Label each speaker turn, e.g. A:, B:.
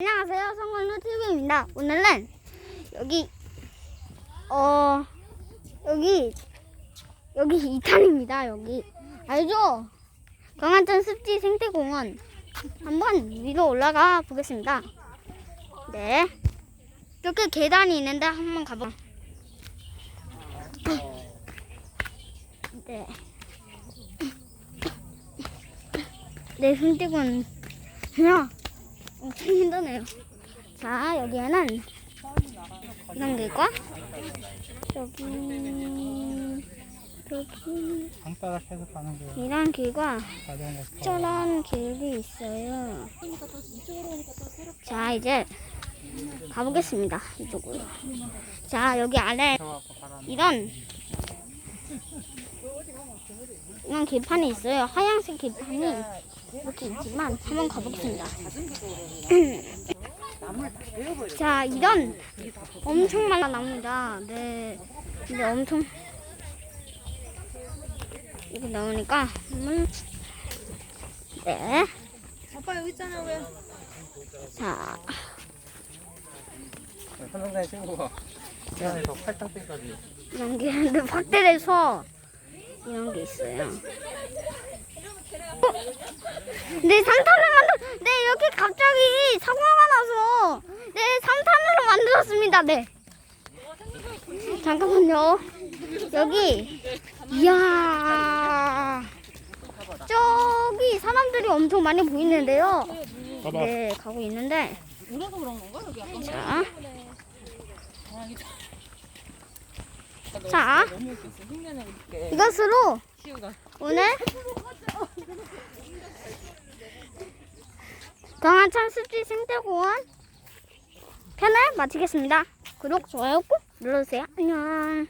A: 안녕하세요. 성건우 TV입니다. 오늘은 여기 어 여기 여기 이탄입니다. 여기 알죠? 강한천 습지 생태공원 한번 위로 올라가 보겠습니다. 네. 이렇게 계단이 있는데 한번 가보. 네. 네, 생태공원 그냥 엄청 힘드네요. 자, 여기에는 이런 길과 여기 여기
B: 강바닥에서 가는 거예요.
A: 이런 길과. 저런 길이 있어요. 자, 이제 가보겠습니다. 이쪽으로. 자, 여기
B: 세워갖고 가라는
A: 이런 이런 길판이 있어요. 하얀색 길판이 이렇게 있지만 한번 가보겠습니다. 자, 이런 엄청 많은 나무다. 네, 근데 엄청 이렇게 나오니까 한번 네,
C: 아빠 여기 있잖아 왜?
A: 자,
B: 한동생 친구가 태안에서 팔당대까지
A: 이런 게 근데 확대돼서 이런 게 있어요. 어? 네, 상탄을 만들, 네, 이렇게 갑자기 사고가 나서, 네, 상탄으로 만들었습니다, 네. 잠깐만요. 여기, 이야. 저기 사람들이 엄청 많이 보이는데요. 네, 가고 있는데,
C: 울어서 그런 건가 여기 아빠?
A: 자. 자. 이것으로. 오늘 강화천 습지 생태공원 편을 마치겠습니다. 구독, 좋아요 꼭 눌러주세요. 안녕.